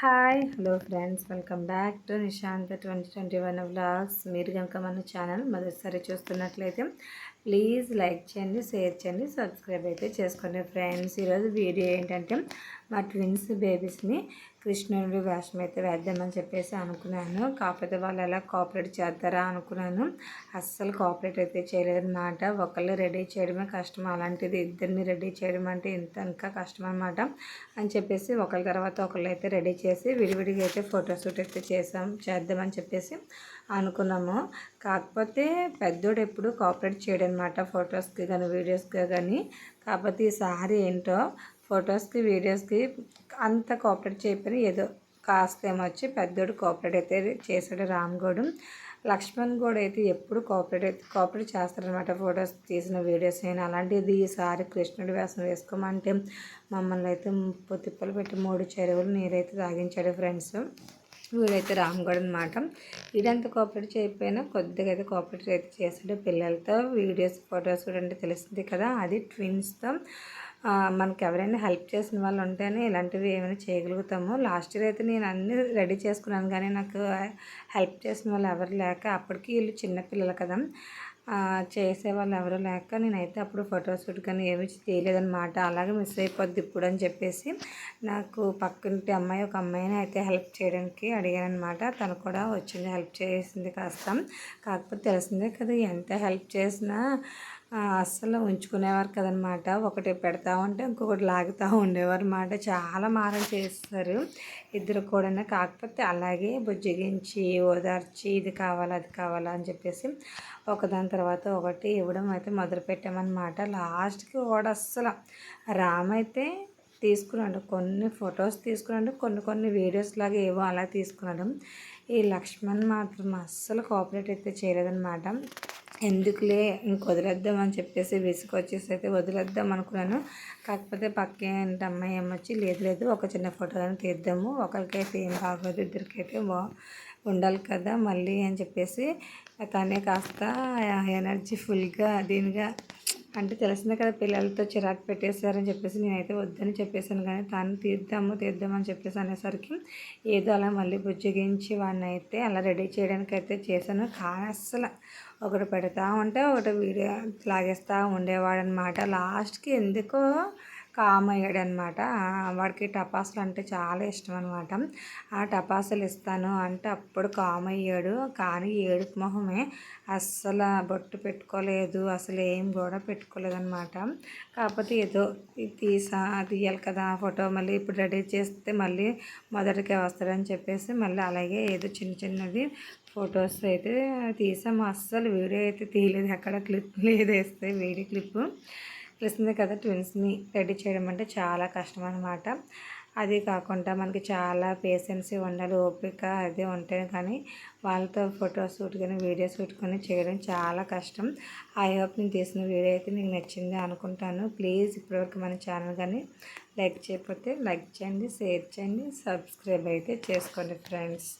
Hi hello friends welcome back to Nishant twenty twenty one vlogs. మీరు కనుక మన channel మొదటిసారి చూస్తున్నట్లయితే ప్లీజ్ లైక్ చేయండి షేర్ చేయండి సబ్స్క్రైబ్ అయితే చేసుకోండి ఫ్రెండ్స్. ఈరోజు వీడియో ఏంటంటే మా ట్విన్స్ బేబీస్ని కృష్ణుడి వేషం అయితే వేద్దామని చెప్పేసి అనుకున్నాను. కాకపోతే వాళ్ళు ఎలా కోఆపరేట్ చేస్తారా అనుకున్నాను. అస్సలు కోఆపరేట్ అయితే చేయలేదన్నమాట. ఒకళ్ళు రెడీ చేయడమే కష్టం. అలాంటిది ఇద్దరిని రెడీ చేయడం అంటే ఇంత ఇంకా కష్టం అనమాట అని చెప్పేసి ఒకళ్ళ తర్వాత ఒకళ్ళు అయితే రెడీ చేసి విడివిడిగా అయితే ఫోటోషూట్ అయితే చేసాం. చేద్దామని చెప్పేసి అనుకున్నాము. కాకపోతే పెద్దోడు ఎప్పుడు కోఆపరేట్ చేయడం అనమాట ఫొటోస్కి కానీ వీడియోస్కి కానీ కాకపోతే ఈసారి ఏంటో ఫొటోస్కి వీడియోస్కి అంత కోఆపరేట్ చేయకపోయినా ఏదో కాస్త ఏమొచ్చి పెద్దోడు కోఆపరేట్ అయితే చేశాడు రామ్గోడు లక్ష్మణ్ గౌడ్ అయితే ఎప్పుడు కోఆపరేట్ అయితే కోఆపరేట్ చేస్తారనమాట ఫొటోస్ తీసిన వీడియోస్ అయినా. అలాంటిది ఈసారి కృష్ణుడి వేసం వేసుకోమంటే మమ్మల్ని అయితే ముప్పు తిప్పలు పెట్టి మూడు చెరువులు నీరైతే తాగించాడు ఫ్రెండ్స్. వీడైతే రామ్గఢ్ అనమాట వీడంత కోఆపరేట్ చేయకపోయినా కొద్దిగా అయితే కోఆపరేట్ అయితే చేశాడు పిల్లలతో. వీడియోస్ ఫొటోస్ కూడా అంటే తెలిసింది కదా. అది ట్విన్స్తో. మనకి ఎవరైనా హెల్ప్ చేసిన వాళ్ళు ఉంటేనే ఇలాంటివి ఏమైనా చేయగలుగుతాము. లాస్ట్ ఇయర్ అయితే నేను అన్నీ రెడీ చేసుకున్నాను కానీ నాకు హెల్ప్ చేసిన వాళ్ళు ఎవరు లేక అప్పటికి వీళ్ళు చిన్నపిల్లలు కదా చేసే వాళ్ళు ఎవరు లేక నేనైతే అప్పుడు ఫోటోషూట్ కానీ ఏమి చేయలేదన్నమాట. అలాగే మిస్ అయిపోద్ది ఇప్పుడు అని చెప్పేసి నాకు పక్కింటి అమ్మాయి ఒక అమ్మాయిని అయితే హెల్ప్ చేయడానికి అడిగానమాట తను కూడా వచ్చింది హెల్ప్ చేసింది కాస్త. కాకపోతే తెలిసిందే కదా ఎంత హెల్ప్ చేసినా అస్సలు ఉంచుకునేవారు కదనమాట. ఒకటి పెడతా ఉంటే ఇంకొకటి లాగుతూ ఉండేవారు అనమాట చాలా మారం చేస్తారు. ఇద్దరు కూడా కాకపోతే అలాగే బుజ్జగించి ఓదార్చి ఇది కావాలా అది కావాలా అని చెప్పేసి ఒకదాని తర్వాత ఒకటి ఇవ్వడం అయితే మొదలు పెట్టామన్నమాట లాస్ట్కి కూడా అస్సలు రామ్ అయితే తీసుకున్నాడు. కొన్ని ఫొటోస్ తీసుకున్నాడు. కొన్ని కొన్ని వీడియోస్ లాగా ఏవో అలా తీసుకున్నాడు. ఈ లక్ష్మణ్ మాత్రం అస్సలు కోఆపరేట్ అయితే చేయలేదన్నమాట. ఎందుకులే ఇంక వదిలేద్దాం అని చెప్పేసి విసుకొచ్చేసి అయితే వదిలేద్దాం అనుకున్నాను. కాకపోతే పక్కే అంటే అమ్మాయి ఏమొచ్చి లేదు లేదు ఒక చిన్న ఫోటో అని తీద్దాము. ఒకరికైతే ఏం బాగోదు ఇద్దరికైతే బా ఉండాలి కదా మళ్ళీ అని చెప్పేసి తనే కాస్త ఎనర్జీ ఫుల్గా దీనిగా అంటే తెలిసిందే కదా పిల్లలతో చిరాకు పెట్టేశారని చెప్పేసి నేనైతే వద్దని చెప్పేశాను. కానీ తను తీద్దాము తీద్దామని చెప్పేసి అనేసరికి ఏదో అలా మళ్ళీ బుజ్జగించి వాడిని అయితే అలా రెడీ చేయడానికి అయితే చేశాను. కానీ అస్సలు ఒకటి పెడతా ఉంటే ఒకటి వీడియో లాగేస్తూ ఉండేవాడు అనమాట లాస్ట్కి ఎందుకో కామ్ అయ్యాడు అనమాట వాడికి టపాసులు అంటే చాలా ఇష్టం అనమాట ఆ టపాసులు ఇస్తాను అంటే అప్పుడు కామ్ అయ్యాడు కానీ ఏడుపు మొహమే అస్సలు బొట్టు పెట్టుకోలేదు. అసలు ఏం కూడా పెట్టుకోలేదనమాట. కాకపోతే ఏదో తీసా తీయాలి కదా ఫోటో. మళ్ళీ ఇప్పుడు రెడీ చేస్తే మళ్ళీ మొదటికే వస్తాడని చెప్పేసి మళ్ళీ అలాగే ఏదో చిన్న చిన్నది ఫొటోస్ అయితే తీసాము అస్సలు వీడియో అయితే తీయలేదు. ఎక్కడ క్లిప్ లేదు వేస్తే వీడియో క్లిప్ తెలిసిందే కదా ట్విన్స్ని రెడీ చేయడం అంటే చాలా కష్టం అనమాట అది కాకుండా మనకి చాలా పేషెన్సీ ఉండాలి ఓపిక అదే ఉంటే కానీ వాళ్ళతో ఫోటో షూట్ కానీ వీడియో షూట్ కానీ చేయడం చాలా కష్టం. ఐ హోప్ నేను తీసిన వీడియో అయితే మీకు నచ్చింది అనుకుంటాను. ప్లీజ్ ఇప్పటివరకు మన ఛానల్ కానీ లైక్ చేయకపోతే లైక్ చేయండి షేర్ చేయండి సబ్స్క్రైబ్ అయితే చేసుకోండి ఫ్రెండ్స్.